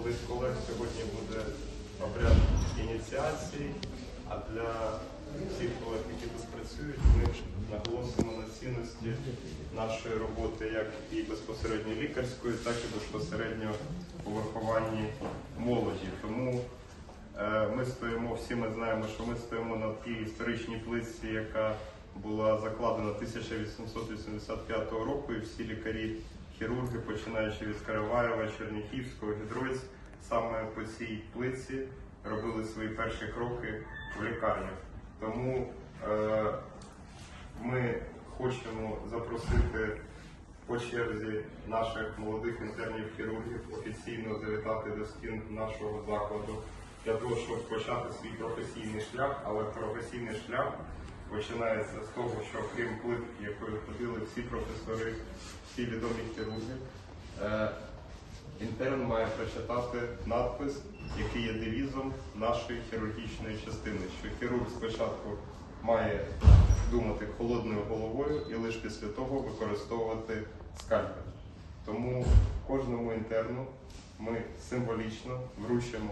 молодих колег сьогодні буде обряд ініціації, а для всіх колег, які тут працюють, ми наголосимо на цінності нашої роботи як і безпосередньо лікарської, так і безпосередньо у вихованні молоді. Тому е, ми стоїмо, всі ми знаємо, що ми стоїмо на тій історичній плитці, яка була закладена 1885 року, і всі лікарі, хірурги, починаючи від Караваєва, Черніхівського, Гідроць, саме по цій плитці робили свої перші кроки в лікарнях. Тому е, ми хочемо запросити по черзі наших молодих інтернів хірургів офіційно завітати до стін нашого закладу для того, щоб почати свій професійний шлях, але професійний шлях починається з того, що крім плитки, якою ходили всі професори, всі відомі хірурги, е, інтерн має прочитати надпис, який є девізом нашої хірургічної частини, що хірург спочатку має думати холодною головою і лише після того використовувати скальпель. Тому кожному інтерну ми символічно вручимо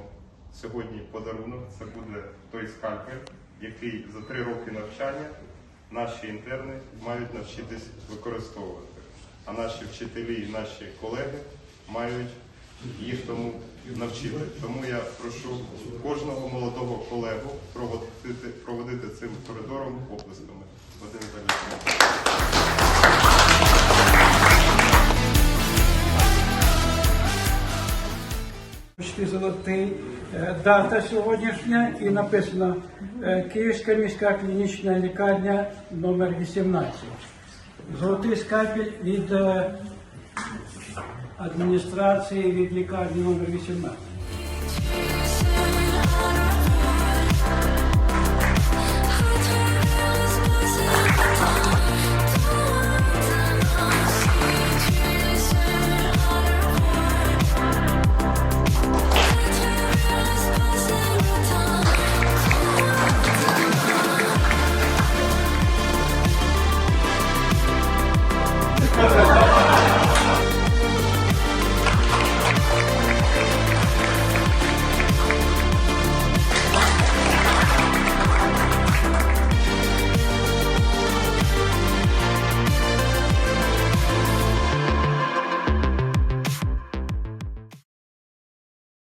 сьогодні подарунок. Це буде той скальпель, який за три роки навчання наші інтерни мають навчитись використовувати. А наші вчителі і наші колеги мають їх тому навчити. Тому я прошу кожного молодого колегу проводити, проводити цим коридором оплесками. Вадим золотий дата сьогоднішня і написано е, Київська міська клінічна лікарня номер 18. Золотий скальпель від е, адміністрації від лікарні номер 18.